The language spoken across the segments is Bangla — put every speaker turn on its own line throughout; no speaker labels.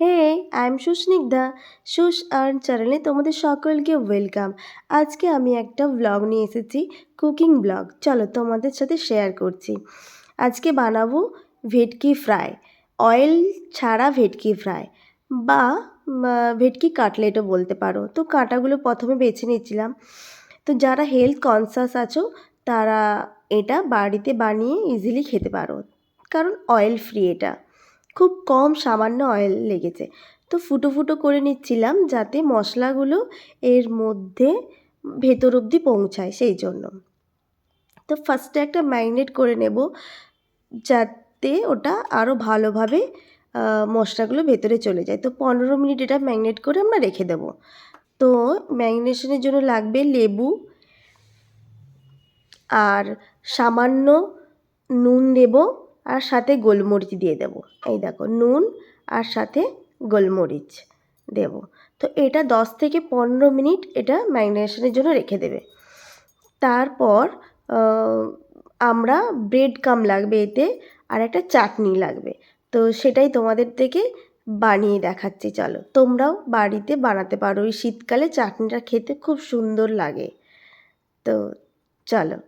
হে আই এম সুস্নিগ্ধা সুস আর্ন চ্যানেলে তোমাদের সকলকে ওয়েলকাম আজকে আমি একটা ব্লগ নিয়ে এসেছি কুকিং ব্লগ চলো তোমাদের সাথে শেয়ার করছি। আজকে বানাবো ভেটকি ফ্রাই অয়েল ছাড়া ভেটকি ফ্রাই বা ভেটকি কাটলেটও বলতে পারো। তো কাঁটাগুলো প্রথমে বেছে নিয়েছিলাম। তো যারা হেলথ কনসাস আছো, তারা এটা বাড়িতে বানিয়ে ইজিলি খেতে পারো। কারণ অয়েল ফ্রি এটা। খুব কম সামান্য অয়েল লেগেছে। তো ফুটো ফুটো করে নিচ্ছিলাম যাতে মশলাগুলো এর মধ্যে ভেতর অবধি পৌঁছায় সেই জন্য। তো ফার্স্টে একটা ম্যারিনেট করে নেব যাতে ওটা আরও ভালোভাবে মশলাগুলো ভেতরে চলে যায়। তো পনেরো মিনিট এটা ম্যারিনেট করে আমরা রেখে দেবো। তো ম্যারিনেশনের জন্য লাগবে লেবু আর সামান্য নুন দেব। আর সাথে গোলমরিচ দিয়ে দেব। এই দেখো, নুন আর সাথে গোলমরিচ দেব। তো এটা দশ থেকে পনেরো মিনিট এটা ম্যারিনেশনের জন্য রেখে দেবে। তারপর আমরা ব্রেড কাম লাগবে এতে আর একটা চাটনি লাগবে। তো সেটাই তোমাদের থেকে বানিয়ে দেখাচ্ছি, চলো। তোমরাও বাড়িতে বানাতে পারো। এই শীতকালে চাটনিটা খেতে খুব সুন্দর লাগে। তো চলো।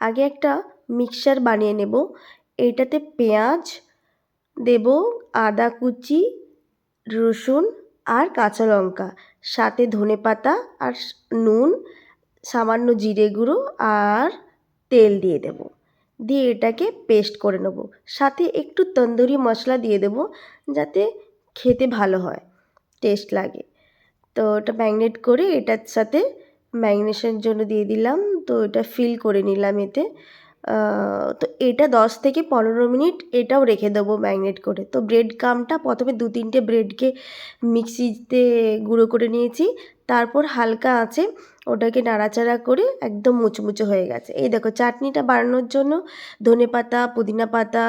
আগে একটা মিক্সচার বানিয়ে নেব। এইটাতে পেঁয়াজ, দেব আদা কুচি, রসুন আর কাঁচা লঙ্কা, সাথে ধনে পাতা আর নুন, সামান্য জিরে গুঁড়ো আর তেল দিয়ে দেব। দিয়ে এটাকে পেস্ট করে নেব। সাথে একটু তন্দুরি মশলা দিয়ে দেব যাতে খেতে ভালো হয়, টেস্ট লাগে। তো ওটা ম্যাগনেট করে এটার সাথে ম্যাগনেশনের জন্য দিয়ে দিলাম তো এটা ফিল করে নিলাম এতে। তো এটা দশ থেকে পনেরো মিনিট এটাও রেখে দেবো ম্যাগনেট করে। তো ব্রেড কামটা প্রথমে দু তিনটে ব্রেডকে মিক্সিতে গুঁড়ো করে নিয়েছি তারপর হালকা আছে ওটাকে নাড়াচাড়া করে একদম মুচমুচে হয়ে গেছে। এই দেখো চাটনিটা বানানোর জন্য ধনে পাতা পুদিনা পাতা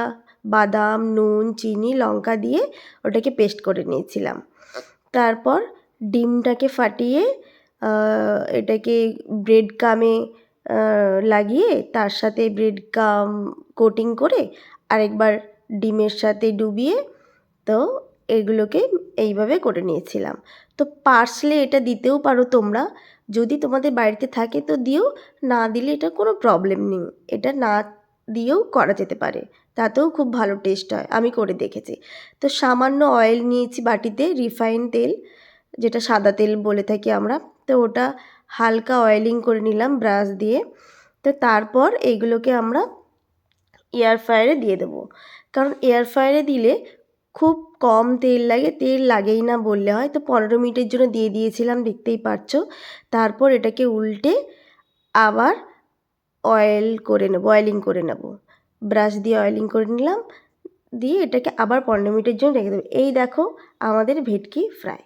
বাদাম নুন চিনি লঙ্কা দিয়ে ওটাকে পেস্ট করে নিয়েছিলাম। তারপর ডিমটাকে ফাটিয়ে এটাকে ব্রেড কামে লাগিয়ে তার সাথে ব্রেড কাম কোটিং করে আরেকবার ডিমের সাথে ডুবিয়ে তো এগুলোকে এইভাবে করে নিয়েছিলাম। তো পার্সলে এটা দিতেও পারো তোমরা। যদি তোমাদের বাড়িতে থাকে তো দিও, না দিলে এটা কোনো প্রবলেম নেই। এটা না দিয়েও করা যেতে পারে। তাতেও খুব ভালো টেস্ট হয়। আমি করে দেখেছি। তো সামান্য অয়েল নিয়েছি বাটিতে রিফাইন তেল। যেটা সাদা তেল বলে থাকি আমরা। তো ওটা হালকা অয়েলিং করে নিলাম ব্রাশ দিয়ে। তো তারপর এইগুলোকে আমরা এয়ার ফ্রায়ারে দিয়ে দেবো। কারণ এয়ার ফ্রায়ারে দিলে খুব কম তেল লাগে। তেল লাগেই না বললে হয়। তো পনেরো মিনিটের জন্য দিয়ে দিয়েছিলাম, দেখতেই পাচ্ছ তারপর এটাকে উল্টে আবার অয়েল করে নেব অয়েলিং করে নেব। ব্রাশ দিয়ে অয়েলিং করে নিলাম। দিয়ে এটাকে আবার পনেরো মিনিটের জন্য রেখে দেবো। এই দেখো আমাদের ভেটকি ফ্রাই